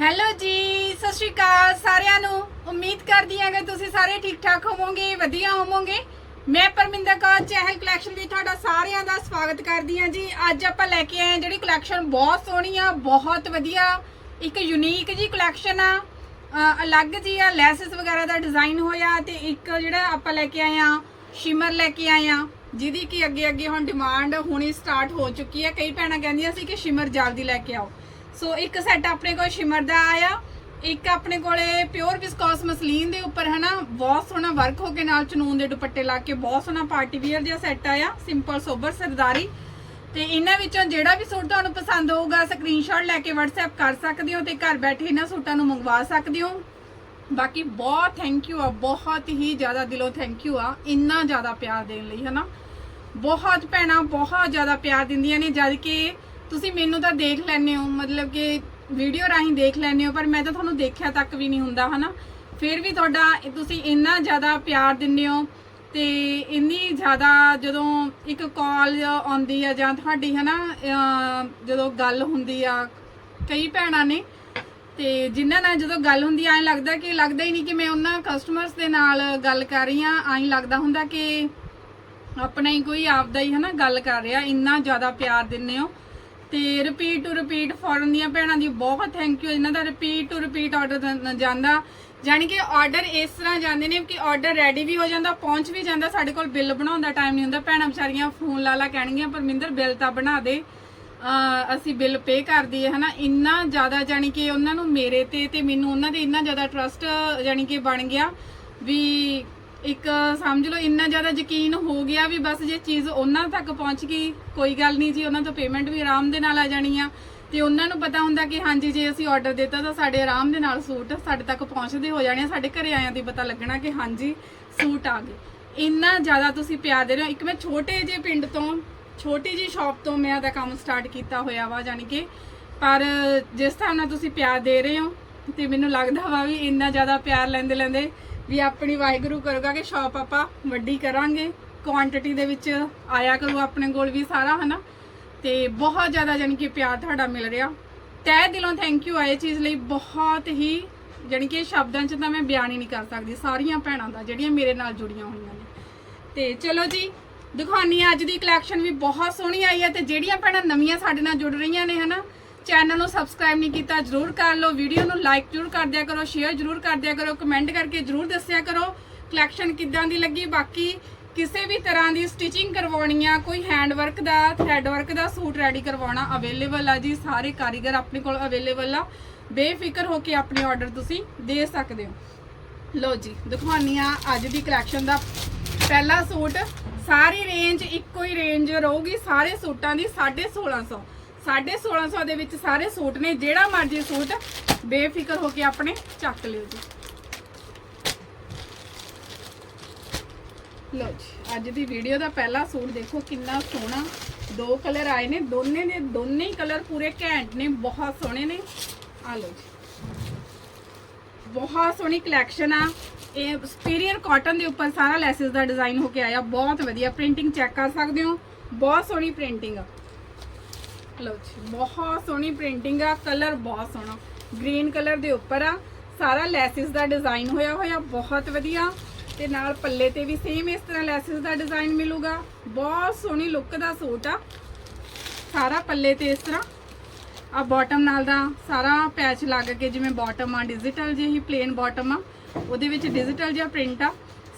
Hello ਜੀ, ਸਤਿ ਸ਼੍ਰੀ ਅਕਾਲ ਸਾਰਿਆਂ ਨੂੰ। ਉਮੀਦ ਕਰਦੀ ਹਾਂ ਕਿ ਤੁਸੀਂ ਸਾਰੇ ਠੀਕ ਠਾਕ ਹੋਵੋਗੇ, ਵਧੀਆ ਹੋਵੋਗੇ। ਮੈਂ ਪਰਮਿੰਦਰ ਕੌਰ, ਚਹਿਲ ਕਲੈਕਸ਼ਨ ਵਿੱਚ ਤੁਹਾਡਾ ਸਾਰਿਆਂ ਦਾ ਸਵਾਗਤ ਕਰਦੀ ਹਾਂ ਜੀ। ਅੱਜ ਆਪਾਂ ਲੈ ਕੇ ਆਏ ਹਾਂ ਜਿਹੜੀ ਕਲੈਕਸ਼ਨ ਬਹੁਤ ਸੋਹਣੀ ਆ, ਬਹੁਤ ਵਧੀਆ। ਇੱਕ ਯੂਨੀਕ ਜੀ ਕਲੈਕਸ਼ਨ ਆ। ਅਲੱਗ ਜੀ ਆ, ਲੈਸਸ ਵਗੈਰਾ ਦਾ ਡਿਜ਼ਾਈਨ ਹੋਇਆ ਤੇ ਇੱਕ ਜਿਹੜਾ ਆਪਾਂ ਲੈ ਕੇ ਆਏ ਆ ਸ਼ਿਮਰ ਲੈ ਕੇ ਆਏ ਆ ਜਿਹਦੀ ਕਿ ਅੱਗੇ ਅੱਗੇ ਹੁਣ ਡਿਮਾਂਡ ਹੁਣੀ ਸਟਾਰਟ ਹੋ ਚੁੱਕੀ ਹੈ ਕਈ ਭੈਣਾਂ ਕਹਿੰਦੀਆਂ ਸੀ ਕਿ ਸ਼ਿਮਰ ਜਲਦੀ ਲੈ ਕੇ ਆਓ। ਸੋ ਇੱਕ ਸੈੱਟ ਆਪਣੇ ਕੋਲ ਸ਼ਿਮਰ ਦਾ ਆਇਆ, ਇੱਕ ਆਪਣੇ ਕੋਲੇ ਪਿਓਰ ਵਿਸਕੋਸ ਮਸਲੀਨ ਦੇ ਉੱਪਰ, ਹਨਾ? ਬਹੁਤ ਸੋਹਣਾ ਵਰਕ ਹੋ ਕੇ ਨਾਲ ਚਨੂਨ ਦੇ ਦੁਪੱਟੇ ਲਾ ਕੇ ਬਹੁਤ ਸੋਹਣਾ ਪਾਰਟੀ ਵੀਅਰ ਜਿਹਾ ਸੈੱਟ ਆਇਆ ਸਿੰਪਲ ਸੋਬਰ ਸਰਦਾਰੀ। ਤੇ ਇਹਨਾਂ ਵਿੱਚੋਂ ਜਿਹੜਾ ਵੀ ਸੂਟ ਤੁਹਾਨੂੰ ਪਸੰਦ ਹੋਊਗਾ ਸਕਰੀਨਸ਼ਾਟ ਲੈ ਕੇ WhatsApp ਕਰ ਸਕਦੇ ਹੋ ਤੇ ਘਰ ਬੈਠੇ ਇਹਨਾਂ ਸੂਟਾਂ ਨੂੰ ਮੰਗਵਾ ਸਕਦੇ ਹੋ। ਬਾਕੀ ਬਹੁਤ ਥੈਂਕ ਯੂ ਆ, ਬਹੁਤ ਹੀ ਜ਼ਿਆਦਾ ਦਿਲੋਂ ਥੈਂਕ ਯੂ ਆ, ਇੰਨਾ ਜ਼ਿਆਦਾ ਪਿਆਰ ਦੇਣ ਲਈ, ਹਨਾ? ਬਹੁਤ ਭੈਣਾਂ ਬਹੁਤ ਜ਼ਿਆਦਾ ਪਿਆਰ ਦਿੰਦੀਆਂ ਨੇ, ਜਦ ਕਿ ਤੁਸੀਂ ਮੈਨੂੰ ਤਾਂ ਦੇਖ ਲੈਂਦੇ ਹੋ, ਮਤਲਬ ਕਿ ਵੀਡੀਓ ਰਾਹੀਂ ਦੇਖ ਲੈਂਦੇ ਹੋ, ਪਰ ਮੈਂ ਤਾਂ ਤੁਹਾਨੂੰ ਦੇਖਿਆ ਤੱਕ ਵੀ ਨਹੀਂ ਹੁੰਦਾ, ਹਨਾ? ਫਿਰ ਵੀ ਤੁਹਾਡਾ ਤੁਸੀਂ ਇੰਨਾ ਜ਼ਿਆਦਾ ਪਿਆਰ ਦਿੰਦੇ ਹੋ ਤੇ ਇੰਨੀ ਜ਼ਿਆਦਾ ਜਦੋਂ ਇੱਕ ਕਾਲ ਆਉਂਦੀ ਆ ਜਾਂ ਤੁਹਾਡੀ, ਹਨਾ, ਅਹ, ਜਦੋਂ ਗੱਲ ਹੁੰਦੀ ਆ, ਕਈ ਭੈਣਾਂ ਨੇ, ਤੇ ਜਿਨ੍ਹਾਂ ਨਾਲ ਜਦੋਂ ਗੱਲ ਹੁੰਦੀ ਐਂ ਲੱਗਦਾ ਕਿ ਲੱਗਦਾ ਹੀ ਨਹੀਂ ਕਿ ਮੈਂ ਉਹਨਾਂ ਕਸਟਮਰਸ ਦੇ ਨਾਲ ਗੱਲ ਕਰ ਰਹੀ ਆ, ਐਂ ਲੱਗਦਾ ਹੁੰਦਾ ਕਿ ਆਪਣਾ ਹੀ ਕੋਈ ਆਪਦਾ ਹੀ, ਹਨਾ, ਗੱਲ ਕਰ ਰਿਹਾ, ਇੰਨਾ ਜ਼ਿਆਦਾ ਪਿਆਰ ਦਿੰਦੇ ਹੋ। ਤੇ ਰਿਪੀਟ ਟੂ ਰਿਪੀਟ ਫੋਰਨ ਦੀਆਂ ਭੈਣਾਂ ਦੀ ਬਹੁਤ ਥੈਂਕ ਯੂ ਇਹਨਾਂ ਦਾ ਰਿਪੀਟ ਟੂ ਰਿਪੀਟ ਆਰਡਰ ਜਾਂਦਾ। ਜਾਨੀ ਕਿ ਆਰਡਰ ਇਸ ਤਰ੍ਹਾਂ ਜਾਂਦੇ ਨੇ ਕਿ ਆਰਡਰ ਰੈਡੀ ਵੀ ਹੋ ਜਾਂਦਾ, ਪਹੁੰਚ ਵੀ ਜਾਂਦਾ, ਸਾਡੇ ਕੋਲ ਬਿੱਲ ਬਣਾਉਣ ਦਾ ਟਾਈਮ ਨਹੀਂ ਹੁੰਦਾ। ਭੈਣਾਂ ਵਿਚਾਰੀਆਂ ਫੋਨ ਲਾ ਲਾ ਕਹਿਣਗੀਆਂ, ਪਰਮਿੰਦਰ, ਬਿੱਲ ਤਾਂ ਬਣਾ ਦੇ। ਅਸੀਂ ਬਿੱਲ ਪੇ ਕਰ ਦਈਏ, ਹਨਾ? ਇੰਨਾ ਜ਼ਿਆਦਾ ਜਾਨੀ ਕਿ ਉਹਨਾਂ ਨੂੰ ਮੇਰੇ ਤੇ ਤੇ ਮੈਨੂੰ ਉਹਨਾਂ ਦੇ ਇੰਨਾ ਜ਼ਿਆਦਾ ਟਰਸਟ ਜਾਨੀ ਕਿ ਬਣ ਗਿਆ ਵੀ ਇੱਕ ਸਮਝ ਲਓ, ਇੰਨਾ ਜ਼ਿਆਦਾ ਯਕੀਨ ਹੋ ਗਿਆ ਵੀ ਬਸ ਜੇ ਚੀਜ਼ ਉਹਨਾਂ ਤੱਕ ਪਹੁੰਚ ਗਈ, ਕੋਈ ਗੱਲ ਨਹੀਂ ਜੀ, ਉਹਨਾਂ ਤੋਂ ਪੇਮੈਂਟ ਵੀ ਆਰਾਮ ਦੇ ਨਾਲ ਆ ਜਾਣੀ ਆ। ਤੇ ਉਹਨਾਂ ਨੂੰ ਪਤਾ ਹੁੰਦਾ ਕਿ ਹਾਂਜੀ ਜੇ ਅਸੀਂ ਆਰਡਰ ਦਿੱਤਾ ਤਾਂ ਸਾਡੇ ਆਰਾਮ ਦੇ ਨਾਲ ਸੂਟ ਸਾਡੇ ਤੱਕ ਪਹੁੰਚਦੇ ਹੋ ਜਾਣੇ ਆ, ਸਾਡੇ ਘਰੇ ਆਇਆਂ ਦੀ ਪਤਾ ਲੱਗਣਾ ਕਿ ਹਾਂਜੀ ਸੂਟ ਆ ਗਏ। ਇੰਨਾ ਜ਼ਿਆਦਾ ਤੁਸੀਂ ਪਿਆਰ ਦੇ ਰਹੇ ਹੋ। ਇੱਕ ਮੈਂ ਛੋਟੇ ਜਿਹੇ ਪਿੰਡ ਤੋਂ, ਛੋਟੀ ਜੀ ਸ਼ਾਪ ਤੋਂ ਮੈਂ ਦਾ ਕੰਮ ਸਟਾਰਟ ਕੀਤਾ ਹੋਇਆ ਵਾ ਜਾਨੀ ਕਿ ਪਰ ਜਿਸ ਤਰ੍ਹਾਂ ਨਾਲ ਤੁਸੀਂ ਪਿਆਰ ਦੇ ਰਹੇ ਹੋ ਤੇ ਮੈਨੂੰ ਲੱਗਦਾ ਵਾ ਵੀ ਇੰਨਾ ਜ਼ਿਆਦਾ ਪਿਆਰ ਲੈਂਦੇ ਲੈਂਦੇ ਵੀ ਆਪਣੀ ਵਾਹਿਗੁਰੂ ਕਰੂਗਾ ਕਿ ਸ਼ਾਪ ਆਪਾਂ ਵੱਡੀ ਕਰਾਂਗੇ। ਕੁਆਂਟੀਟੀ ਦੇ ਵਿੱਚ ਆਇਆ ਕਰੂ ਆਪਣੇ ਕੋਲ ਵੀ ਸਾਰਾ, ਹਨਾ? ਤੇ ਬਹੁਤ ਜ਼ਿਆਦਾ ਜਾਨੀ ਕਿ ਪਿਆਰ ਤੁਹਾਡਾ ਮਿਲ ਰਿਹਾ। ਤਹਿ ਦਿਲੋਂ ਥੈਂਕ ਯੂ ਆਏ ਚੀਜ਼ ਲਈ। ਬਹੁਤ ਹੀ ਜਾਨੀ ਕਿ ਸ਼ਬਦਾਂ 'ਚ ਤਾਂ ਮੈਂ ਬਿਆਨ ਹੀ ਨਹੀਂ ਕਰ ਸਕਦੀ। ਸਾਰੀਆਂ ਭੈਣਾਂ ਦਾ, ਜਿਹੜੀਆਂ ਮੇਰੇ ਨਾਲ ਜੁੜੀਆਂ ਹੋਈਆਂ ਨੇ। ਤੇ ਚਲੋ ਜੀ, ਦਿਖਾਉਣੀ ਆ ਅੱਜ ਦੀ ਕਲੈਕਸ਼ਨ ਵੀ। ਬਹੁਤ ਸੋਹਣੀ ਆਈ ਹੈ ਤੇ ਜਿਹੜੀਆਂ ਭੈਣਾਂ ਨਵੀਆਂ ਸਾਡੇ ਨਾਲ ਜੁੜ ਰਹੀਆਂ ਨੇ, ਹਨਾ? ਚੈਨਲ ਨੂੰ ਸਬਸਕ੍ਰਾਈਬ ਨਹੀਂ ਕੀਤਾ, ਜਰੂਰ ਕਰ ਲਓ। ਵੀਡੀਓ ਨੂੰ ਲਾਈਕ ਜਰੂਰ ਕਰ ਦਿਆ ਕਰੋ ਸ਼ੇਅਰ ਜਰੂਰ ਕਰ ਦਿਆ ਕਰੋ ਕਮੈਂਟ ਕਰਕੇ ਜਰੂਰ ਦੱਸਿਆ ਕਰੋ। ਕਲੈਕਸ਼ਨ ਕਿੱਦਾਂ ਦੀ ਲੱਗੀ? ਬਾਕੀ ਕਿਸੇ ਵੀ ਤਰ੍ਹਾਂ ਦੀ ਸਟਿਚਿੰਗ ਕਰਵਾਉਣੀ ਆ ਕੋਈ ਹੈਂਡ ਵਰਕ ਦਾ ਥ੍ਰੈਡ ਵਰਕ ਦਾ ਸੂਟ ਰੈਡੀ ਕਰਵਾਉਣਾ ਅਵੇਲੇਬਲ ਆ ਜੀ, ਸਾਰੇ ਕਾਰੀਗਰ ਆਪਣੇ ਕੋਲ ਅਵੇਲੇਬਲ ਆ। ਬੇਫਿਕਰ ਹੋ ਕੇ ਆਪਣੇ ਆਰਡਰ ਤੁਸੀਂ ਦੇ ਸਕਦੇ ਹੋ। ਲਓ ਜੀ, ਦਿਖਾਉਣੀ ਆ ਅੱਜ ਦੀ ਕਲੈਕਸ਼ਨ ਦਾ ਪਹਿਲਾ ਸੂਟ। ਸਾਰੀ ਰੇਂਜ ਇੱਕੋ ਹੀ ਰੇਂਜ ਰਹੂਗੀ, ਸਾਰੇ ਸੂਟਾਂ ਦੀ 1650 1650 ਦੇ ਵਿੱਚ ਸਾਰੇ ਸੂਟ ਨੇ, ਜਿਹੜਾ ਮਰਜ਼ੀ ਸੂਟ ਬੇਫਿਕਰ ਹੋ ਕੇ ਆਪਣੇ ਚੱਕ ਲਿਓ ਜੀ। ਲੋ ਜੀ, ਅੱਜ ਦੀ ਵੀਡੀਓ ਦਾ ਪਹਿਲਾ ਸੂਟ ਦੇਖੋ ਕਿੰਨਾ ਸੋਹਣਾ। ਦੋ ਕਲਰ ਆਏ ਨੇ, ਦੋਨੇ ਦੇ ਦੋਨੇ ਹੀ ਕਲਰ ਪੂਰੇ ਘੈਂਟ ਨੇ, ਬਹੁਤ ਸੋਹਣੇ ਨੇ। ਆ ਲੋ ਜੀ। ਬਹੁਤ ਸੋਹਣੀ ਕਲੈਕਸ਼ਨ ਆ। ਇਹ ਸੁਪੀਰੀਅਰ ਕਾਟਨ ਦੇ ਉੱਪਰ ਸਾਰਾ ਲੈਸਸ ਦਾ ਡਿਜ਼ਾਈਨ ਹੋ ਕੇ ਆਇਆ। ਬਹੁਤ ਵਧੀਆ। ਪ੍ਰਿੰਟਿੰਗ ਚੈੱਕ ਕਰ ਸਕਦੇ ਹੋ। ਬਹੁਤ ਸੋਹਣੀ ਪ੍ਰਿੰਟਿੰਗ ਆ। ਲਓ ਜੀ, ਬਹੁਤ ਸੋਹਣੀ ਪ੍ਰਿੰਟਿੰਗ ਆ ਕਲਰ ਬਹੁਤ ਸੋਹਣਾ। ਗ੍ਰੀਨ ਕਲਰ ਦੇ ਉੱਪਰ ਆ, ਸਾਰਾ ਲੈਸਿਸ ਦਾ ਡਿਜ਼ਾਈਨ ਹੋਇਆ ਹੋਇਆ, ਬਹੁਤ ਵਧੀਆ। ਤੇ ਨਾਲ ਪੱਲੇ ਤੇ ਵੀ ਸੇਮ ਇਸ ਤਰ੍ਹਾਂ ਲੈਸਿਸ ਦਾ ਡਿਜ਼ਾਈਨ ਮਿਲੂਗਾ। ਬਹੁਤ ਸੋਹਣੀ ਲੁੱਕ ਦਾ ਸੂਟ ਆ। ਸਾਰਾ ਪੱਲੇ ਤੇ ਇਸ ਤਰ੍ਹਾਂ। ਆ ਬਾਟਮ ਨਾਲ ਦਾ ਸਾਰਾ ਪੈਚ ਲੱਗ ਕੇ ਜਿਵੇਂ ਬਾਟਮ ਆ ਡਿਜੀਟਲ ਜਿਹੀ ਪਲੇਨ ਬਾਟਮ ਆ, ਉਹਦੇ ਵਿੱਚ ਡਿਜੀਟਲ ਜਿਹਾ ਪ੍ਰਿੰਟ ਆ।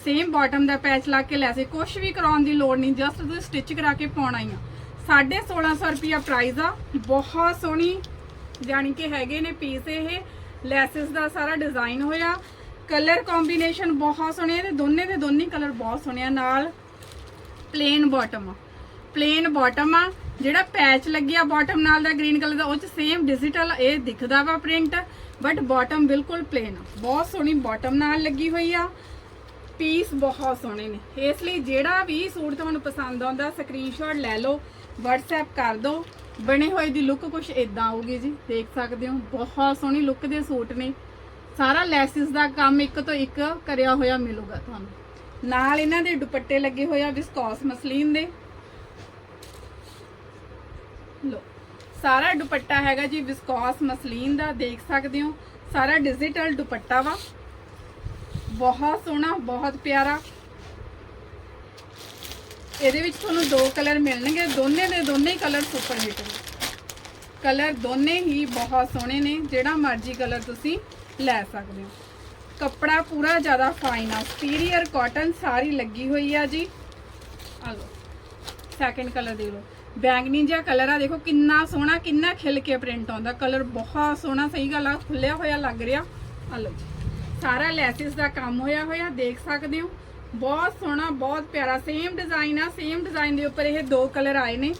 ਸੇਮ ਬਾਟਮ ਦਾ ਪੈਚ ਲਾ ਕੇ ਲੈਸੇ ਕੁਝ ਵੀ ਕਰਾਉਣ ਦੀ ਲੋੜ ਨਹੀਂ ਜਸਟ ਤੁਸੀਂ ਸਟਿਚ ਕਰਾ ਕੇ ਪਾਉਣਾ ਹੀ ਆ। 1650 ਰੁਪਿਆ ਪ੍ਰਾਈਸ ਆ। ਬਹੁਤ ਸੋਹਣੀ ਜਾਨੀ ਕਿ ਹੈਗੇ ਨੇ ਪੀਸ ਇਹ। ਲੈਸਸ ਦਾ ਸਾਰਾ ਡਿਜ਼ਾਈਨ ਹੋਇਆ। ਕਲਰ ਕੰਬੀਨੇਸ਼ਨ ਬਹੁਤ ਸੋਹਣੇ ਆ ਦੋਨੇ ਦੇ ਦੋਨੇ ਕਲਰ ਬਹੁਤ ਸੋਹਣੇ ਆ ਨਾਲ। ਪਲੇਨ ਬਾਟਮ ਪਲੇਨ ਬਾਟਮ ਆ। ਜਿਹੜਾ ਪੈਚ ਲੱਗਿਆ ਬਾਟਮ ਨਾਲ ਦਾ ਗ੍ਰੀਨ ਕਲਰ ਦਾ, ਉਹ ਚ ਸੇਮ ਡਿਜੀਟਲ ਇਹ ਦਿਖਦਾ ਵਾ ਪ੍ਰਿੰਟ ਬਟ ਬਾਟਮ ਬਿਲਕੁਲ ਪਲੇਨ ਆ। ਬਹੁਤ ਸੋਹਣੀ ਬਾਟਮ ਨਾਲ ਲੱਗੀ ਹੋਈ ਆ। ਪੀਸ ਬਹੁਤ ਸੋਹਣੇ ਨੇ। ਇਸ ਲਈ ਜਿਹੜਾ ਵੀ ਸੂਟ ਤੁਹਾਨੂੰ ਪਸੰਦ ਆਉਂਦਾ ਸਕਰੀਨਸ਼ਾਟ ਲੈ ਲਓ। WhatsApp ਕਰ ਦਿਓ ਬਣੇ ਹੋਏ ਦੀ ਲੁੱਕ ਕੁਝ ਇਦਾਂ ਆਊਗੀ ਜੀ। ਦੇਖ ਸਕਦੇ ਹੋ, ਬਹੁਤ ਸੋਹਣੀ ਲੁੱਕ ਦੇ ਸੂਟ ਨੇ। ਸਾਰਾ ਲੈਸਿਸ ਦਾ ਕੰਮ ਇੱਕ ਤੋਂ ਇੱਕ ਕਰਿਆ ਹੋਇਆ ਮਿਲੂਗਾ ਤੁਹਾਨੂੰ। ਨਾਲ ਇਹਨਾਂ ਦੇ ਦੁਪੱਟੇ ਲੱਗੇ ਹੋਏ ਆ ਵਿਸਕੋਸ ਮਸਲੀਨ ਦੇ। ਲੋ ਸਾਰਾ ਦੁਪੱਟਾ ਹੈਗਾ ਜੀ ਵਿਸਕੋਸ ਮਸਲੀਨ ਦਾ, ਦੇਖ ਸਕਦੇ ਹੋ। ਸਾਰਾ ਡਿਜੀਟਲ ਦੁਪੱਟਾ ਵਾ। ਬਹੁਤ ਸੋਹਣਾ, ਬਹੁਤ ਪਿਆਰਾ। ਇਹਦੇ ਵਿੱਚ ਤੁਹਾਨੂੰ ਦੋ ਕਲਰ ਮਿਲਣਗੇ, ਦੋਨੇ ਦੇ ਦੋਨੇ ਹੀ ਕਲਰ ਸੁਪਰ ਹਿੱਟ ਨੇ। ਕਲਰ ਦੋਨੇ ਹੀ ਬਹੁਤ ਸੋਹਣੇ ਨੇ, ਜਿਹੜਾ ਮਰਜ਼ੀ ਕਲਰ ਤੁਸੀਂ ਲੈ ਸਕਦੇ ਹੋ। ਕੱਪੜਾ ਪੂਰਾ ਜ਼ਿਆਦਾ ਫਾਈਨ ਆ ਸਪੀਰੀਅਰ ਕਾਟਨ ਸਾਰੀ ਲੱਗੀ ਹੋਈ ਆ ਜੀ। ਆ ਲਓ ਸੈਕੰਡ ਕਲਰ ਦੇ ਲਓ। ਬੈਂਗਨੀ ਜਿਹਾ ਕਲਰ ਆ, ਦੇਖੋ ਕਿੰਨਾ ਸੋਹਣਾ, ਕਿੰਨਾ ਖਿਲ ਕੇ ਪ੍ਰਿੰਟ ਆਉਂਦਾ। ਕਲਰ ਬਹੁਤ ਸੋਹਣਾ, ਸਹੀ ਗੱਲ ਆ ਖੁੱਲਿਆ ਹੋਇਆ ਲੱਗ ਰਿਹਾ। ਆ ਲਓ ਜੀ, ਸਾਰਾ ਲੈਸਿਸ ਦਾ ਕੰਮ ਹੋਇਆ ਹੋਇਆ, ਦੇਖ ਸਕਦੇ ਹੋ। ਬਹੁਤ ਸੋਹਣਾ, ਬਹੁਤ ਪਿਆਰਾ। ਸੇਮ ਡਿਜ਼ਾਈਨ ਆ ਸੇਮ ਡਿਜ਼ਾਈਨ ਦੇ ਉੱਪਰ ਇਹ ਦੋ ਕਲਰ ਆਏ ਨੇ।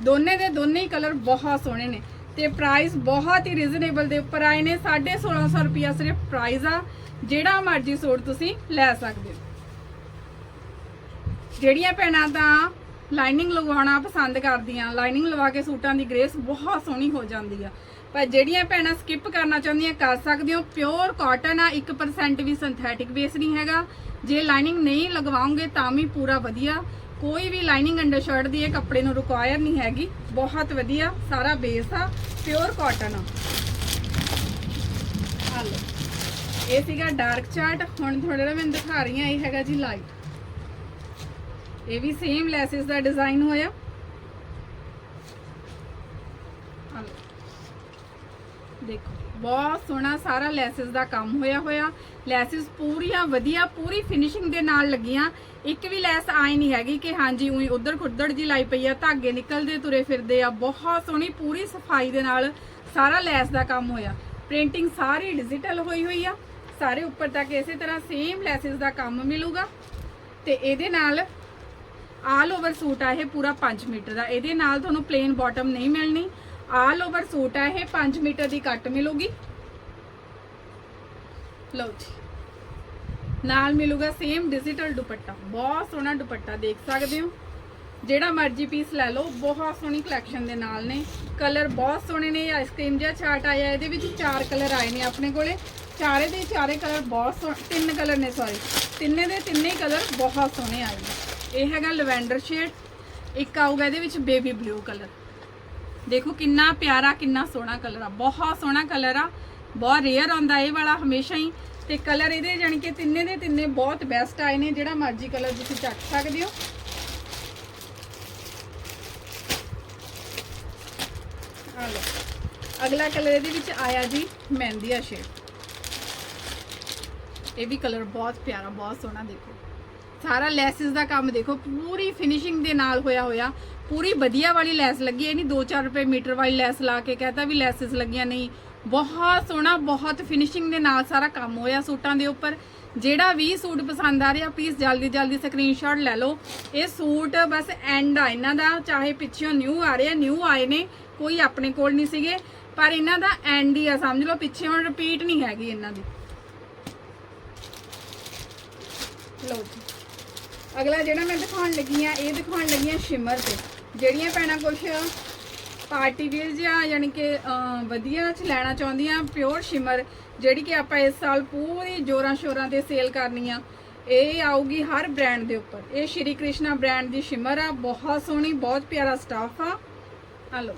ਦੋਨੇ ਦੇ ਦੋਨੇ ਹੀ ਕਲਰ ਬਹੁਤ ਸੋਹਣੇ ਨੇ। ਤੇ ਪ੍ਰਾਈਸ ਬਹੁਤ ਹੀ ਰੀਜ਼ਨੇਬਲ ਦੇ ਉੱਪਰ ਆਏ ਨੇ। 1650 ਰੁਪਿਆ ਸਿਰਫ ਪ੍ਰਾਈਸ ਆ। ਜਿਹੜਾ ਮਰਜ਼ੀ ਸੂਟ ਤੁਸੀਂ ਲੈ ਸਕਦੇ ਹੋ। ਜਿਹੜੀਆਂ ਭੈਣਾਂ ਤਾਂ ਲਾਈਨਿੰਗ ਲਗਵਾਉਣਾ ਪਸੰਦ ਕਰਦੀਆਂ ਲਾਈਨਿੰਗ ਲਵਾ ਕੇ ਸੂਟਾਂ ਦੀ ਗ੍ਰੇਸ ਬਹੁਤ ਸੋਹਣੀ ਹੋ ਜਾਂਦੀ ਆ। ਪਰ ਜਿਹੜੀਆਂ ਭੈਣਾਂ ਸਕਿਪ ਕਰਨਾ ਚਾਹੁੰਦੀਆਂ, ਕਰ ਸਕਦੇ ਹੋ। ਪਿਓਰ ਕਾਟਨ ਆ 1% ਵੀ ਸਿੰਥੈਟਿਕ ਬੇਸ ਨਹੀਂ ਹੈਗਾ। ਜੇ ਲਾਈਨਿੰਗ ਨਹੀਂ ਲਗਵਾਉਂਗੇ ਤਾਂ ਵੀ ਪੂਰਾ ਵਧੀਆ। ਕੋਈ ਵੀ ਲਾਈਨਿੰਗ ਅੰਡਰ ਸ਼ਰਟ ਦੀ ਇਹ ਕੱਪੜੇ ਨੂੰ ਰਿਕੁਆਇਰ ਨਹੀਂ ਹੈਗੀ। ਬਹੁਤ ਵਧੀਆ, ਸਾਰਾ ਬੇਸ ਆ ਪਿਓਰ ਕਾਟਨ ਆ। ਆ ਇਹ ਸੀਗਾ ਡਾਰਕ ਚਾਰਟ ਹੁਣ ਥੋੜਾ ਜਿਹਾ ਮੈਂ ਦਿਖਾ ਰਹੀ ਹਾਂ ਇਹ ਹੈਗਾ ਜੀ ਲਾਈਟ ਇਹ ਵੀ ਸੇਮ ਲੈਸਿਸ ਦਾ ਡਿਜ਼ਾਈਨ ਹੋਇਆ। ਦੇਖੋ। ਬਹੁਤ ਸੋਹਣਾ ਸਾਰਾ ਲੈਸਿਸ ਦਾ ਕੰਮ ਹੋਇਆ ਹੋਇਆ। ਲੈਸਿਸ ਪੂਰੀਆਂ ਵਧੀਆ, ਪੂਰੀ ਫਿਨਿਸ਼ਿੰਗ ਦੇ ਨਾਲ ਲੱਗੀਆਂ। ਇੱਕ ਵੀ ਲੈਸ ਆਈ ਨਹੀਂ ਹੈਗੀ ਕਿ ਹਾਂਜੀ, ਉਹੀ ਉਧਰ ਖੁੱਦੜ ਜੀ ਲਾਈ ਪਈ ਆ, ਧਾਗੇ ਨਿਕਲਦੇ, ਤੁਰੇ ਫਿਰਦੇ ਆ। ਬਹੁਤ ਸੋਹਣੀ ਪੂਰੀ ਸਫ਼ਾਈ ਦੇ ਨਾਲ ਸਾਰਾ ਲੈਸ ਦਾ ਕੰਮ ਹੋਇਆ। ਪ੍ਰਿੰਟਿੰਗ ਸਾਰੀ ਡਿਜੀਟਲ ਹੋਈ ਹੋਈ ਆ। ਸਾਰੇ ਉੱਪਰ ਤੱਕ ਇਸੇ ਤਰ੍ਹਾਂ ਸੇਮ ਲੈਸਿਸ ਦਾ ਕੰਮ ਮਿਲੂਗਾ। ਤੇ ਇਹਦੇ ਨਾਲ ਆਲ ਓਵਰ ਸੂਟ ਆ, ਇਹ ਪੂਰਾ 5 ਮੀਟਰ ਦਾ। ਇਹਦੇ ਨਾਲ ਤੁਹਾਨੂੰ ਪਲੇਨ ਬਾਟਮ ਨਹੀਂ ਮਿਲਣੀ। ਆਲ ਓਵਰ ਸੂਟ ਹੈ ਇਹ 5 ਮੀਟਰ ਦੀ ਕੱਟ ਮਿਲੂਗੀ। ਲਓ ਜੀ। ਨਾਲ ਮਿਲੂਗਾ ਸੇਮ ਡਿਜੀਟਲ ਦੁਪੱਟਾ। ਬਹੁਤ ਸੋਹਣਾ ਦੁਪੱਟਾ ਦੇਖ ਸਕਦੇ ਹੋ। ਜਿਹੜਾ ਮਰਜ਼ੀ ਪੀਸ ਲੈ ਲਓ, ਬਹੁਤ ਸੋਹਣੀ ਕਲੈਕਸ਼ਨ ਦੇ ਨਾਲ ਨੇ। ਕਲਰ ਬਹੁਤ ਸੋਹਣੇ ਨੇ ਆਈਸਕ੍ਰੀਮ ਜਿਹਾ ਚਾਰਟ ਆਇਆ, ਇਹਦੇ ਵਿੱਚ ਚਾਰ ਕਲਰ ਆਏ ਨੇ ਆਪਣੇ ਕੋਲੇ। ਚਾਰੇ ਦੇ ਚਾਰੇ ਕਲਰ ਬਹੁਤ ਸੋਹਣੇ ਤਿੰਨ ਕਲਰ ਨੇ ਸੌਰੀ ਤਿੰਨੇ ਦੇ ਤਿੰਨੇ ਹੀ ਕਲਰ ਬਹੁਤ ਸੋਹਣੇ ਆਏ ਨੇ। ਇਹ ਹੈਗਾ ਲਵੈਂਡਰ ਸ਼ੇਡ। ਇੱਕ ਆਊਗਾ ਇਹਦੇ ਵਿੱਚ ਬੇਬੀ ਬਲੂ ਕਲਰ ਦੇਖੋ ਕਿੰਨਾ ਪਿਆਰਾ, ਕਿੰਨਾ ਸੋਹਣਾ ਕਲਰ ਆ। ਬਹੁਤ ਸੋਹਣਾ ਕਲਰ ਆ। ਬਹੁਤ ਰੇਅਰ ਆਉਂਦਾ ਇਹ ਵਾਲਾ ਹਮੇਸ਼ਾ ਹੀ। ਤੇ ਕਲਰ ਇਹਦੇ ਜਾਣੀ ਕਿ ਤਿੰਨੇ ਦੇ ਤਿੰਨੇ ਬਹੁਤ ਬੈਸਟ ਆਏ ਨੇ। ਜਿਹੜਾ ਮਰਜ਼ੀ ਕਲਰ ਤੁਸੀਂ ਚੱਕ ਸਕਦੇ ਹੋ। ਆ ਲਓ। ਅਗਲਾ ਕਲਰ ਇਹਦੇ ਵਿੱਚ ਆਇਆ ਜੀ ਮਹਿੰਦੀਆ ਸ਼ੇਡ ਇਹ ਵੀ ਕਲਰ ਬਹੁਤ ਪਿਆਰਾ, ਬਹੁਤ ਸੋਹਣਾ ਦੇਖੋ। ਸਾਰਾ ਲੈਸਿਸ ਦਾ ਕੰਮ ਦੇਖੋ, ਪੂਰੀ ਫਿਨਿਸ਼ਿੰਗ ਦੇ ਨਾਲ ਹੋਇਆ ਹੋਇਆ। ਪੂਰੀ ਵਧੀਆ ਵਾਲੀ ਲੈਸ ਲੱਗੀ ਹੈ ਨਹੀਂ 2-4 ਰੁਪਏ ਮੀਟਰ ਵਾਲੀ ਲੈਸ ਲਾ ਕੇ ਕਹਤਾ ਵੀ ਲੈਸਿਸ ਲੱਗੀਆਂ ਨਹੀਂ। ਬਹੁਤ ਸੋਹਣਾ, ਬਹੁਤ ਫਿਨਿਸ਼ਿੰਗ ਦੇ ਨਾਲ ਸਾਰਾ ਕੰਮ ਹੋਇਆ ਸੂਟਾਂ ਦੇ ਉੱਪਰ। ਜਿਹੜਾ ਵੀ ਸੂਟ ਪਸੰਦ ਆ ਰਿਹਾ ਪਲੀਜ਼ ਜਲਦੀ ਜਲਦੀ ਸਕਰੀਨਸ਼ਾਟ ਲੈ ਲਓ। ਇਹ ਸੂਟ ਬਸ ਐਂਡ ਆ ਇਹਨਾਂ ਦਾ, ਚਾਹੇ ਪਿੱਛੋਂ ਨਿਊ ਆ ਰਿਹਾ ਨਿਊ ਆਏ ਨੇ, ਕੋਈ ਆਪਣੇ ਕੋਲ ਨਹੀਂ ਸੀਗੇ। ਪਰ ਇਹਨਾਂ ਦਾ ਐਂਡ ਹੀ ਆ, ਸਮਝ ਲਓ, ਪਿੱਛੇ ਹੁਣ ਰਿਪੀਟ ਨਹੀਂ ਹੈਗੀ ਇਹਨਾਂ ਦੀ। ਲਓ ਜੀ। ਅਗਲਾ ਜਿਹੜਾ ਮੈਂ ਦਿਖਾਉਣ ਲੱਗੀ ਆ, ਇਹ ਦਿਖਾਉਣ ਲੱਗੀ ਆ ਸ਼ਿਮਰ ਤੇ। ਜਿਹੜੀਆਂ ਭੈਣਾਂ ਕੁਛ ਪਾਰਟੀ ਵੇਅਰ ਜਾਂ ਯਾਨੀ ਕਿ ਵਧੀਆ ਚ ਲੈਣਾ ਚਾਹੁੰਦੀਆਂ ਪਿਓਰ ਸ਼ਿਮਰ, ਜਿਹੜੀ ਕਿ ਆਪਾਂ ਇਸ ਸਾਲ ਪੂਰੀ ਜੋਰਾਂ ਸ਼ੋਰਾਂ ਤੇ ਸੇਲ ਕਰਨੀ ਆ, ਇਹ ਆਊਗੀ ਹਰ ਬ੍ਰਾਂਡ ਦੇ ਉੱਪਰ। ਇਹ ਸ਼੍ਰੀ ਕ੍ਰਿਸ਼ਨਾ ਬ੍ਰਾਂਡ ਦੀ ਸ਼ਿਮਰ ਆ, ਬਹੁਤ ਸੋਹਣੀ, ਬਹੁਤ ਪਿਆਰਾ ਸਟਾਫ ਆ। ਆ ਲਓ।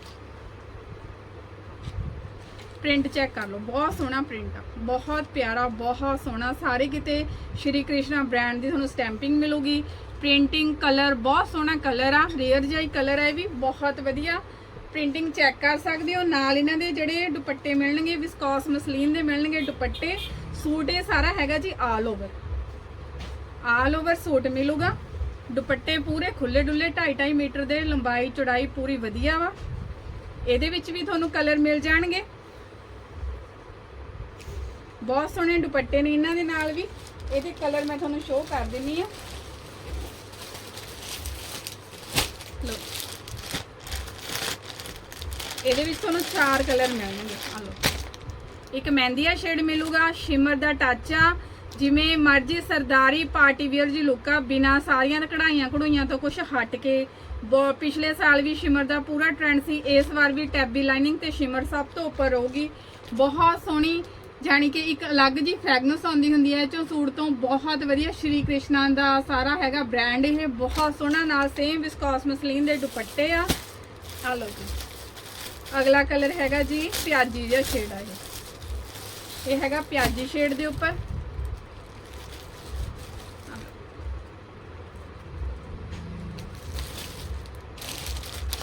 ਪ੍ਰਿੰਟ ਚੈੱਕ ਕਰ ਲਓ। ਬਹੁਤ ਸੋਹਣਾ ਪ੍ਰਿੰਟ ਆ। ਬਹੁਤ ਪਿਆਰਾ, ਬਹੁਤ ਸੋਹਣਾ। ਸਾਰੇ ਕਿਤੇ ਸ਼੍ਰੀ ਕ੍ਰਿਸ਼ਨਾ ਬ੍ਰਾਂਡ ਦੀ ਤੁਹਾਨੂੰ ਸਟੈਂਪਿੰਗ ਮਿਲੂਗੀ। ਪ੍ਰਿੰਟਿੰਗ ਕਲਰ ਬਹੁਤ ਸੋਹਣਾ ਕਲਰ ਆ। ਰੇਅਰ ਜਿਹਾ ਹੀ ਕਲਰ ਹੈ ਇਹ ਵੀ। ਬਹੁਤ ਵਧੀਆ। ਪ੍ਰਿੰਟਿੰਗ ਚੈੱਕ ਕਰ ਸਕਦੇ ਹੋ। ਨਾਲ ਇਹਨਾਂ ਦੇ ਜਿਹੜੇ ਦੁਪੱਟੇ ਮਿਲਣਗੇ ਵਿਸਕੋਸ ਮਸਲੀਨ ਦੇ ਮਿਲਣਗੇ ਦੁਪੱਟੇ। ਸੂਟ ਇਹ ਸਾਰਾ ਹੈਗਾ ਜੀ all over all over suit ਮਿਲੂਗਾ। ਦੁਪੱਟੇ ਪੂਰੇ ਖੁੱਲੇ ਡੁੱਲੇ 2.5 ਮੀਟਰ ਦੇ, ਲੰਬਾਈ ਚੌੜਾਈ ਪੂਰੀ ਵਧੀਆ ਵਾ। ਇਹਦੇ ਵਿੱਚ ਵੀ ਤੁਹਾਨੂੰ ਕਲਰ ਮਿਲ ਜਾਣਗੇ। ਬਹੁਤ ਸੋਹਣੇ ਦੁਪੱਟੇ ਨੇ ਇਹਨਾਂ ਦੇ ਨਾਲ ਵੀ। ਇਹਦੇ ਕਲਰ ਮੈਂ ਤੁਹਾਨੂੰ ਸ਼ੋਅ ਕਰ ਦਿੰਨੀ ਆ। ਲਓ। ਇਹਦੇ ਵਿੱਚ ਤੁਹਾਨੂੰ ਚਾਰ ਕਲਰ ਮਿਲਣਗੇ। ਆ ਲਓ। ਇੱਕ ਮਹਿੰਦੀਆ ਸ਼ੇਡ ਮਿਲੂਗਾ, ਸ਼ਿਮਰ ਦਾ ਟੱਚ ਆ। ਜਿਵੇਂ ਮਰਜ਼ੀ ਸਰਦਾਰੀ ਪਾਰਟੀ ਵੇਅਰ ਜੀ ਲੁੱਕ ਆ, ਬਿਨਾ ਸਾਰੀਆਂ ਕਢਾਈਆਂ ਕਢੂਈਆਂ ਤੋਂ ਕੁਝ ਹਟ ਕੇ। ਬਹੁ- ਪਿਛਲੇ ਸਾਲ ਵੀ ਸ਼ਿਮਰ ਦਾ ਪੂਰਾ ਟ੍ਰੈਂਡ ਸੀ। ਇਸ ਵਾਰ ਵੀ ਟੈਬੀ ਲਾਈਨਿੰਗ ਤੇ ਸ਼ਿਮਰ ਸਭ ਤੋਂ ਉੱਪਰ ਰਹੂਗੀ। ਬਹੁਤ ਸੋਹਣੀ ਜਾਣੀ ਕਿ ਇੱਕ ਅਲੱਗ ਜੀ ਫ੍ਰੈਗਨੈਂਸ ਆਉਂਦੀ ਹੁੰਦੀ ਹੈ ਇਹ ਚੋਂ ਸੂਟ ਤੋਂ ਬਹੁਤ ਵਧੀਆ ਸ਼੍ਰੀ ਕ੍ਰਿਸ਼ਨਾ ਦਾ ਸਾਰਾ ਹੈਗਾ ਬ੍ਰਾਂਡ ਇਹ ਬਹੁਤ ਸੋਹਣਾ ਨਾਲ ਸੇਮ ਵਿਸਕੋਸ ਮਸਲੀਨ ਦੇ ਦੁਪੱਟੇ ਆ। ਆ ਲਓ ਜੀ। ਅਗਲਾ ਕਲਰ ਹੈਗਾ ਜੀ ਪਿਆਜੀ ਜਿਹਾ ਸ਼ੇਡ ਆ ਇਹ। ਇਹ ਹੈਗਾ ਪਿਆਜੀ ਸ਼ੇਡ ਦੇ ਉੱਪਰ।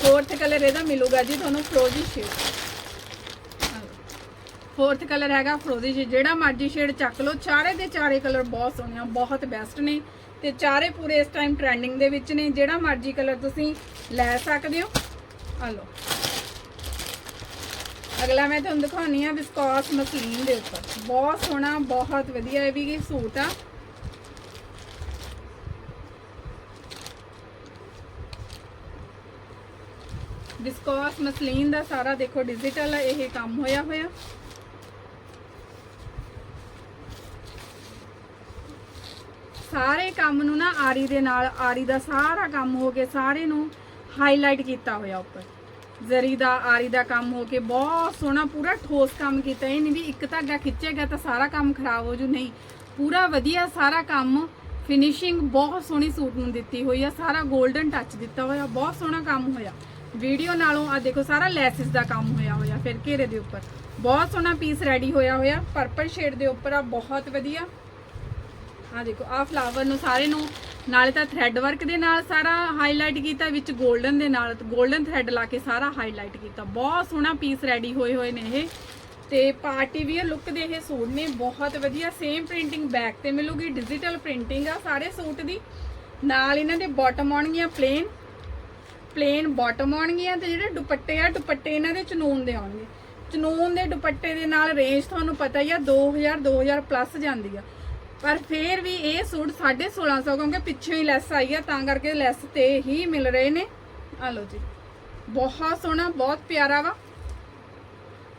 ਫੋਰਥ ਕਲਰ ਇਹਦਾ ਮਿਲੂਗਾ ਜੀ ਤੁਹਾਨੂੰ ਫਰੋਜ਼ੀ ਸ਼ੇਡ ਫੋਰਥ ਕਲਰ ਹੈਗਾ ਫਰੋਜ਼ੀ ਸ਼ੇਡ ਜਿਹੜਾ ਮਰਜ਼ੀ ਸ਼ੇਡ ਚੱਕ ਲਓ। ਚਾਰੇ ਦੇ ਚਾਰੇ ਕਲਰ ਬਹੁਤ ਸੋਹਣੇ ਆ, ਬਹੁਤ ਬੈਸਟ ਨੇ। ਤੇ ਚਾਰੇ ਪੂਰੇ ਇਸ ਟਾਈਮ ਟ੍ਰੈਂਡਿੰਗ ਦੇ ਵਿੱਚ ਨੇ। ਜਿਹੜਾ ਮਰਜ਼ੀ ਕਲਰ ਤੁਸੀਂ ਲੈ ਸਕਦੇ ਹੋ। ਆ ਲਓ। ਅਗਲਾ ਮੈਂ ਤੁਹਾਨੂੰ ਦਿਖਾਉਣੀ ਆ ਵਿਸਕੋਸ ਮਸਲੀਨ ਦੇ ਉੱਪਰ। ਬਹੁਤ ਸੋਹਣਾ, ਬਹੁਤ ਵਧੀਆ ਇਹ ਵੀ ਸੂਟ ਆ। ਵਿਸਕੋਸ ਮਸਲੀਨ ਦਾ ਸਾਰਾ ਦੇਖੋ ਡਿਜੀਟਲ ਇਹ ਕੰਮ ਹੋਇਆ ਹੋਇਆ। ਸਾਰੇ ਕੰਮ ਨੂੰ ਨਾ ਆਰੀ ਦੇ ਨਾਲ, ਆਰੀ ਦਾ ਸਾਰਾ ਕੰਮ ਹੋ ਕੇ ਸਾਰੇ ਨੂੰ ਹਾਈਲਾਈਟ ਕੀਤਾ ਹੋਇਆ ਉੱਪਰ। ਜ਼ਰੀ ਦਾ, ਆਰੀ ਦਾ ਕੰਮ ਹੋ ਕੇ ਬਹੁਤ ਸੋਹਣਾ ਪੂਰਾ ਠੋਸ ਕੰਮ ਕੀਤਾ। ਇਹ ਨਹੀਂ ਵੀ ਇੱਕ ਧਾਗਾ ਖਿੱਚੇਗਾ ਤਾਂ ਸਾਰਾ ਕੰਮ ਖਰਾਬ ਹੋ ਜੂ। ਨਹੀਂ, ਪੂਰਾ ਵਧੀਆ ਸਾਰਾ ਕੰਮ ਫਿਨਿਸ਼ਿੰਗ ਬਹੁਤ ਸੋਹਣੀ ਸੂਟ ਨੂੰ ਦਿੱਤੀ ਹੋਈ ਆ। ਸਾਰਾ 골ਡਨ ਟੱਚ ਦਿੱਤਾ ਹੋਇਆ, ਬਹੁਤ ਸੋਹਣਾ ਕੰਮ ਹੋਇਆ। ਵੀਡੀਓ ਨਾਲੋਂ ਆ ਦੇਖੋ ਸਾਰਾ ਲੈਸਿਸ ਦਾ ਕੰਮ ਹੋਇਆ ਹੋਇਆ, ਫਿਰ ਘੇਰੇ ਦੇ ਉੱਪਰ। ਬਹੁਤ ਸੋਹਣਾ ਪੀਸ ਰੈਡੀ ਹੋਇਆ ਹੋਇਆ ਪਰਪਲ ਸ਼ੇਡ ਦੇ ਉੱਪਰ ਆ, ਬਹੁਤ ਵਧੀਆ। ਆ ਦੇਖੋ ਆ ਫਲਾਵਰ ਨੂੰ ਸਾਰੇ ਨੂੰ, ਨਾਲੇ ਤਾਂ ਥ੍ਰੈਡ ਵਰਕ ਦੇ ਨਾਲ ਸਾਰਾ ਹਾਈਲਾਈਟ ਕੀਤਾ, ਵਿੱਚ 골ਡਨ ਦੇ ਨਾਲ 골ਡਨ ਥ੍ਰੈਡ ਲਾ ਕੇ ਸਾਰਾ ਹਾਈਲਾਈਟ ਕੀਤਾ। ਬਹੁਤ ਸੋਹਣਾ ਪੀਸ ਰੈਡੀ ਹੋਏ ਹੋਏ ਨੇ ਇਹ। ਤੇ ਪਾਰਟੀ ਵੀਅਰ ਲੁੱਕ ਦੇ ਇਹ ਸੂਟ ਨੇ, ਬਹੁਤ ਵਧੀਆ। ਸੇਮ ਪ੍ਰਿੰਟਿੰਗ ਬੈਕ ਤੇ ਮਿਲੂਗੀ ਡਿਜੀਟਲ ਪ੍ਰਿੰਟਿੰਗ ਆ ਸਾਰੇ ਸੂਟ ਦੀ। ਨਾਲ ਇਹਨਾਂ ਦੇ ਬਾਟਮ ਆਉਣਗੀਆਂ ਪਲੇਨ ਪਲੇਨ ਬਾਟਮ ਆਉਣਗੀਆਂ ਤੇ ਜਿਹੜੇ ਦੁਪੱਟੇ ਆ, ਦੁਪੱਟੇ ਇਹਨਾਂ ਦੇ ਚਨੂਨ ਦੇ ਆਉਣਗੇ। ਚਨੂਨ ਦੇ ਦੁਪੱਟੇ ਦੇ ਨਾਲ ਰੇਂਜ ਤੁਹਾਨੂੰ ਪਤਾ ਹੀ ਆ 2000 2000 ਪਲੱਸ ਜਾਂਦੀ ਆ। ਪਰ ਫੇਰ ਵੀ ਇਹ ਸੂਟ 1650 ਕਿਉਂਕਿ ਪਿੱਛੇ ਹੀ ਲੈਸ ਆਈ ਆ, ਤਾਂ ਕਰਕੇ ਲੈਸ ਤੇ ਹੀ ਮਿਲ ਰਹੇ ਨੇ। ਆ ਲਓ ਜੀ। ਬਹੁਤ ਸੋਹਣਾ, ਬਹੁਤ ਪਿਆਰਾ ਵਾ।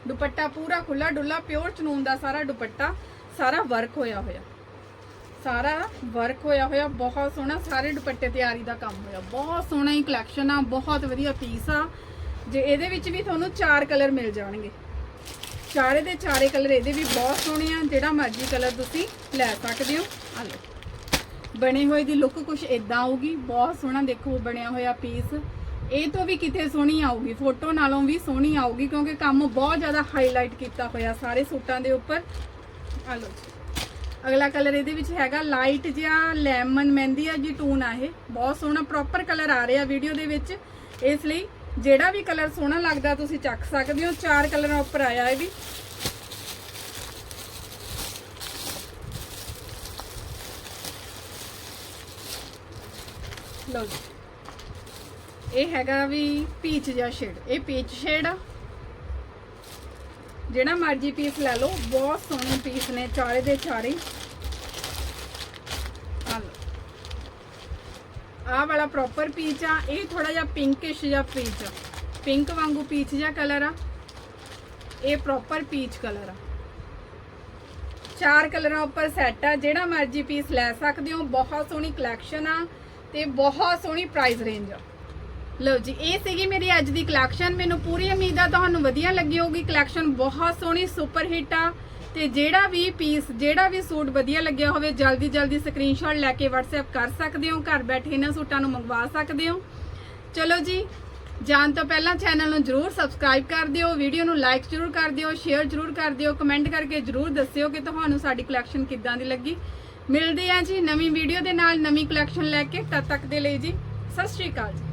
ਦੁਪੱਟਾ ਪੂਰਾ ਖੁੱਲਾ ਡੁੱਲਾ ਪਿਓਰ ਚਨੂਨ ਦਾ ਸਾਰਾ ਦੁਪੱਟਾ, ਸਾਰਾ ਵਰਕ ਹੋਇਆ ਹੋਇਆ। ਸਾਰਾ ਵਰਕ ਹੋਇਆ ਹੋਇਆ, ਬਹੁਤ ਸੋਹਣਾ, ਸਾਰੇ ਦੁਪੱਟੇ ਤਿਆਰੀ ਦਾ ਕੰਮ ਹੋਇਆ। ਬਹੁਤ ਸੋਹਣਾ ਹੀ ਕਲੈਕਸ਼ਨ ਆ, ਬਹੁਤ ਵਧੀਆ ਪੀਸ ਆ। ਜੇ ਇਹਦੇ ਵਿੱਚ ਵੀ ਤੁਹਾਨੂੰ ਚਾਰ ਕਲਰ ਮਿਲ ਜਾਣਗੇ। ਚਾਰੇ ਦੇ ਚਾਰੇ ਕਲਰ ਇਹਦੇ ਵੀ ਬਹੁਤ ਸੋਹਣੇ ਆ, ਜਿਹੜਾ ਮਰਜ਼ੀ ਕਲਰ ਤੁਸੀਂ ਲੈ ਸਕਦੇ ਹੋ। ਆ ਲਓ। ਬਣੇ ਹੋਏ ਦੀ ਲੁੱਕ ਕੁਝ ਇਦਾਂ ਆਊਗੀ, ਬਹੁਤ ਸੋਹਣਾ ਦੇਖੋ ਬਣਿਆ ਹੋਇਆ ਪੀਸ ਇਹ ਤੋਂ ਵੀ ਕਿਤੇ ਸੋਹਣੀ ਆਊਗੀ ਫੋਟੋ ਨਾਲੋਂ ਵੀ ਸੋਹਣੀ ਆਊਗੀ, ਕਿਉਂਕਿ ਕੰਮ ਬਹੁਤ ਜ਼ਿਆਦਾ ਹਾਈਲਾਈਟ ਕੀਤਾ ਹੋਇਆ ਸਾਰੇ ਸੂਟਾਂ ਦੇ ਉੱਪਰ। ਆ ਲਓ। ਅਗਲਾ ਕਲਰ ਇਹਦੇ ਵਿੱਚ ਹੈਗਾ ਲਾਈਟ ਜਿਹਾ ਲੈਮਨ ਮਹਿੰਦੀ ਆ ਜੀ ਟੂਨ ਆ ਇਹ। ਬਹੁਤ ਸੋਹਣਾ ਪ੍ਰੋਪਰ ਕਲਰ ਆ ਰਿਹਾ ਵੀਡੀਓ ਦੇ ਵਿੱਚ। ਇਸ ਲਈ ਜਿਹੜਾ ਵੀ ਕਲਰ ਸੋਹਣਾ ਲੱਗਦਾ ਤੁਸੀਂ ਚੱਕ ਸਕਦੇ ਹੋ। ਚਾਰ ਕਲਰਾਂ ਉੱਪਰ ਆਇਆ ਇਹ ਵੀ। ਲਓ ਜੀ। ਇਹ ਹੈਗਾ ਵੀ ਪੀਚ ਜਿਹਾ ਸ਼ੇਡ ਇਹ ਪੀਚ ਸ਼ੇਡ ਆ। ਜਿਹੜਾ ਮਰਜ਼ੀ ਪੀਸ ਲੈ ਲਓ। ਬਹੁਤ ਸੋਹਣੇ ਪੀਸ ਨੇ ਚਾਰੇ ਦੇ ਚਾਰੇ ਆ ਲਓ ਆਹ ਵਾਲਾ ਪ੍ਰੋਪਰ ਪੀਚ ਆ, ਇਹ ਥੋੜਾ ਜਿਹਾ ਪਿੰਕਿਸ਼ ਜਿਹਾ ਪੀਚ ਆ। ਪਿੰਕ ਵਾਂਗੂ ਪੀਚ ਜਿਹਾ ਕਲਰ ਆ। ਇਹ ਪ੍ਰੋਪਰ ਪੀਚ ਕਲਰ ਆ। ਚਾਰ ਕਲਰਾਂ ਉੱਪਰ ਸੈੱਟ ਆ, ਜਿਹੜਾ ਮਰਜ਼ੀ ਪੀਸ ਲੈ ਸਕਦੇ ਹੋ। ਬਹੁਤ ਸੋਹਣੀ ਕਲੈਕਸ਼ਨ ਆ ਤੇ ਬਹੁਤ ਸੋਹਣੀ ਪ੍ਰਾਈਸ ਰੇਂਜ ਆ। ਲਓ ਜੀ, ਇਹ ਸੀਗੀ ਮੇਰੀ ਅੱਜ ਦੀ ਕਲੈਕਸ਼ਨ ਮੈਨੂੰ ਪੂਰੀ ਉਮੀਦ ਆ, ਤੁਹਾਨੂੰ ਵਧੀਆ ਲੱਗੀ ਹੋਊਗੀ। ਕਲੈਕਸ਼ਨ ਬਹੁਤ ਸੋਹਣੀ ਸੁਪਰ ਹਿੱਟ ਆ। ਤੇ ਜਿਹੜਾ ਵੀ ਪੀਸ ਜਿਹੜਾ ਵੀ ਸੂਟ ਵਧੀਆ ਲੱਗਿਆ ਹੋਵੇ, ਜਲਦੀ ਜਲਦੀ ਸਕਰੀਨਸ਼ਾਟ ਲੈ ਕੇ WhatsApp ਕਰ ਸਕਦੇ ਹੋ, ਘਰ ਬੈਠੇ ਇਹਨਾਂ ਸੂਟਾਂ ਨੂੰ ਮੰਗਵਾ ਸਕਦੇ ਹੋ। ਚਲੋ ਜੀ, ਜਾਣ ਤੋਂ ਪਹਿਲਾਂ ਚੈਨਲ ਨੂੰ ਜਰੂਰ ਸਬਸਕ੍ਰਾਈਬ ਕਰ ਦਿਓ ਵੀਡੀਓ ਨੂੰ ਲਾਈਕ ਜਰੂਰ ਕਰ ਦਿਓ ਸ਼ੇਅਰ ਜਰੂਰ ਕਰ ਦਿਓ ਕਮੈਂਟ ਕਰਕੇ ਜਰੂਰ ਦੱਸਿਓ ਕਿ ਤੁਹਾਨੂੰ ਸਾਡੀ ਕਲੈਕਸ਼ਨ ਕਿੱਦਾਂ ਦੀ ਲੱਗੀ। ਮਿਲਦੇ ਆਂ ਜੀ ਨਵੀਂ ਵੀਡੀਓ ਦੇ ਨਾਲ, ਨਵੀਂ ਕਲੈਕਸ਼ਨ ਲੈ ਕੇ, ਤਦ ਤੱਕ ਦੇ ਲਈ ਜੀ, ਸਤਿ ਸ਼੍ਰੀ ਅਕਾਲ ਜੀ।